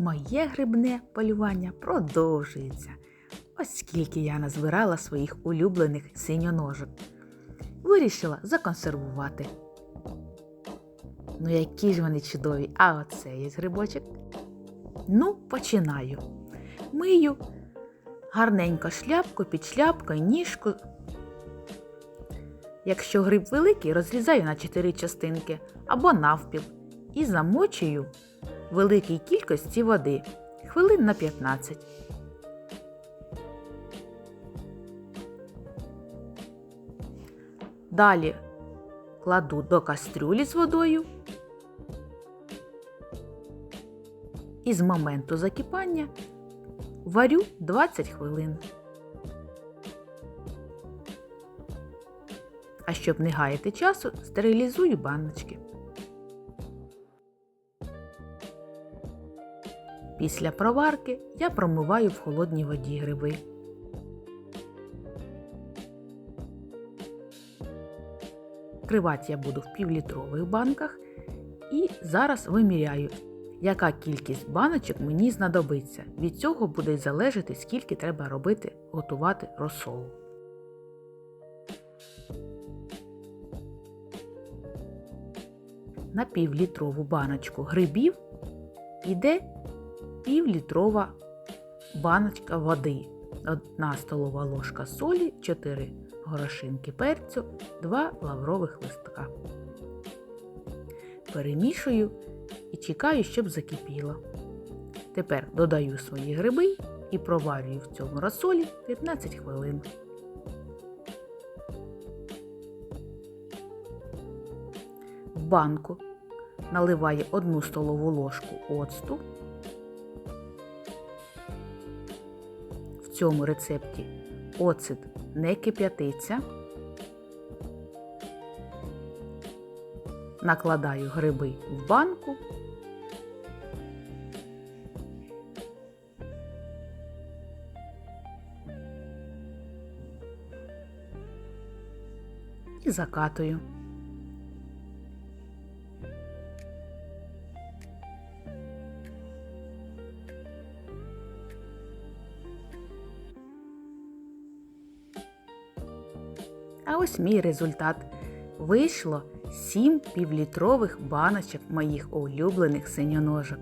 Моє грибне полювання продовжується. Ось скільки я назбирала своїх улюблених синьоножок. Вирішила законсервувати. Ну, які ж вони чудові, а оце є грибочок. Ну, починаю. Мию гарненько шляпку під шляпкою, ніжку. Якщо гриб великий, розрізаю на 4 частинки або навпіл і замочую великій кількості води хвилин на 15. Далі кладу до кастрюлі з водою і з моменту закипання варю 20 хвилин. А щоб не гаяти часу, стерилізую баночки. Після проварки я промиваю в холодній воді гриби. Кривати я буду в півлітрових банках і зараз виміряю, яка кількість баночок мені знадобиться. Від цього буде залежати, скільки треба робити, готувати розсол. На півлітрову баночку грибів йде півлітрова баночка води, 1 столова ложка солі, 4 горошинки перцю, 2 лаврових листка. Перемішую і чекаю, щоб закипіло. Тепер додаю свої гриби і проварюю в цьому розсолі 15 хвилин. В банку наливаю 1 столову ложку оцту. Цьому рецепті оцет не кип'ятиться. Накладаю гриби в банку. Закатую. А ось мій результат. Вийшло 7 півлітрових баночок моїх улюблених синьоножок.